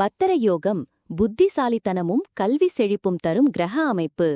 பத்தர யோகம் புத்திசாலித்தனமும் கல்வி செழிப்பும் தரும் கிரக அமைப்பு.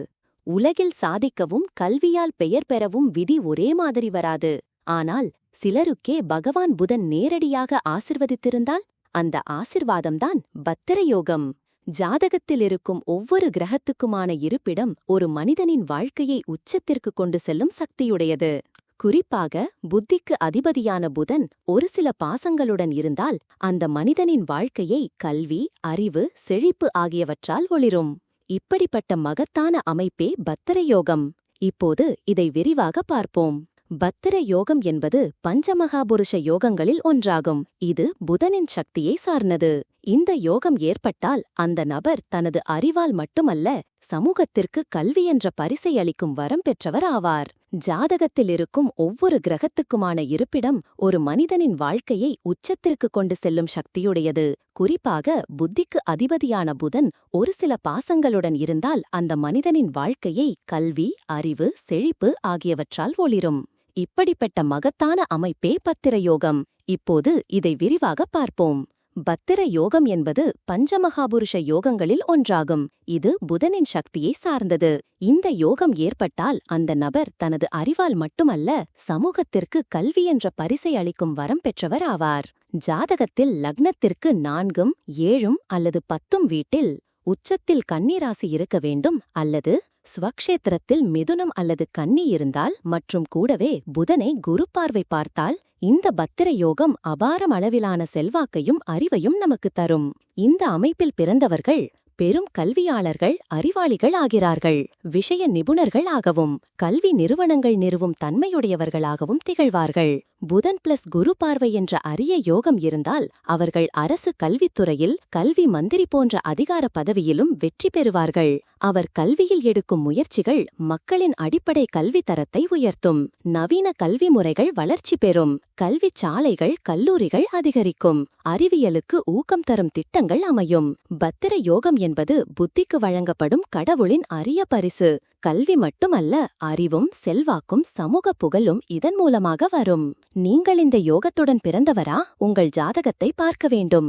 உலகில் சாதிக்கவும் கல்வியால் பெயர் பெறவும் விதி ஒரே மாதிரி வராது. ஆனால் சிலருக்கே பகவான் புதன் நேரடியாக ஆசிர்வதித்திருந்தால் அந்த ஆசிர்வாதம்தான் பத்திர யோகம் ஜாதகத்தில் இருக்கும் ஒவ்வொரு கிரகத்துக்குமான இருப்பிடம் ஒரு மனிதனின் வாழ்க்கையை உச்சத்திற்கு கொண்டு செல்லும் சக்தியுடையது. குறிப்பாக புத்திக்கு அதிபதியான புதன் ஒரு சில பாசங்களுடன் இருந்தால் அந்த மனிதனின் வாழ்க்கையை கல்வி அறிவு செழிப்பு ஆகியவற்றால் ஒளிரும். இப்படிப்பட்ட மகத்தான அமைப்பே பத்திர யோகம் இப்போது இதை விரிவாக பார்ப்போம். பத்திர யோகம் என்பது பஞ்சமகாபுருஷ யோகங்களில் ஒன்றாகும். இது புதனின் சக்தியை சார்ந்தது. இந்த யோகம் ஏற்பட்டால் அந்த நபர் தனது அறிவால் மட்டுமல்ல சமூகத்திற்கு கல்வி என்ற பரிசை அளிக்கும் வரம் பெற்றவர் ஆவார். ஜாதகத்தில் இருக்கும் ஒவ்வொரு கிரகத்துக்குமான இருப்பிடம் ஒரு மனிதனின் வாழ்க்கையை உச்சத்திற்கு கொண்டு செல்லும் சக்தியுடையது. குறிப்பாக புத்திக்கு அதிபதியான புதன் ஒரு சில பாசங்களுடன் இருந்தால் அந்த மனிதனின் வாழ்க்கையை கல்வி அறிவு செழிப்பு ஆகியவற்றால் ஒளிரும். இப்படிப்பட்ட மகத்தான அமைப்பே பத்திர யோகம் இப்போது இதை விரிவாக பார்ப்போம். பத்திர யோகம் என்பது பஞ்சமகாபுருஷ யோகங்களில் ஒன்றாகும். இது புதனின் சக்தியை சார்ந்தது. இந்த யோகம் ஏற்பட்டால் அந்த நபர் தனது அறிவால் மட்டுமல்ல சமூகத்திற்கு கல்வி என்ற பரிசை அளிக்கும் வரம் பெற்றவர் ஆவார். ஜாதகத்தில் லக்னத்திற்கு நான்கும் ஏழும் அல்லது பத்தும் வீட்டில் உச்சத்தில் கன்னிராசி இருக்க வேண்டும் அல்லது ஸ்வக்ஷேத்திரத்தில் மிதுனம் அல்லது கன்னி இருந்தால் மற்றும் கூடவே புதனை குரு பார்வை பார்த்தால் இந்த பத்திர யோகம் அபாரம் அளவிலான செல்வாக்கையும் அறிவையும் நமக்கு தரும். இந்த அமைப்பில் பிறந்தவர்கள் பெரும் கல்வியாளர்கள் அறிவாளிகள் ஆகிறார்கள். விஷய நிபுணர்கள் ஆகவும் கல்வி நிறுவனங்கள் நிறுவும் தன்மையுடையவர்களாகவும் திகழ்வார்கள். புதன் பிளஸ் குரு பார்வை என்ற அரிய யோகம் இருந்தால் அவர்கள் அரசு கல்வித்துறையில் கல்வி மந்திரி போன்ற அதிகார பதவியிலும் வெற்றி பெறுவார்கள். அவர் கல்வியில் எடுக்கும் முயற்சிகள் மக்களின் அடிப்படை கல்வி தரத்தை உயர்த்தும். நவீன கல்வி முறைகள் வளர்ச்சி பெறும். கல்விச் சாலைகள் கல்லூரிகள் அதிகரிக்கும். அறிவியலுக்கு ஊக்கம் தரும் திட்டங்கள் அமையும். பத்திர யோகம் என்பது புத்திக்கு வழங்கப்படும் கடவுளின் அரிய பரிசு. கல்வி மட்டுமல்ல அறிவும் செல்வாக்கும் சமூக புகழும் இதன் மூலமாக வரும். நீங்கள் இந்த யோகத்துடன் பிறந்தவரா? உங்கள் ஜாதகத்தை பார்க்க வேண்டும்.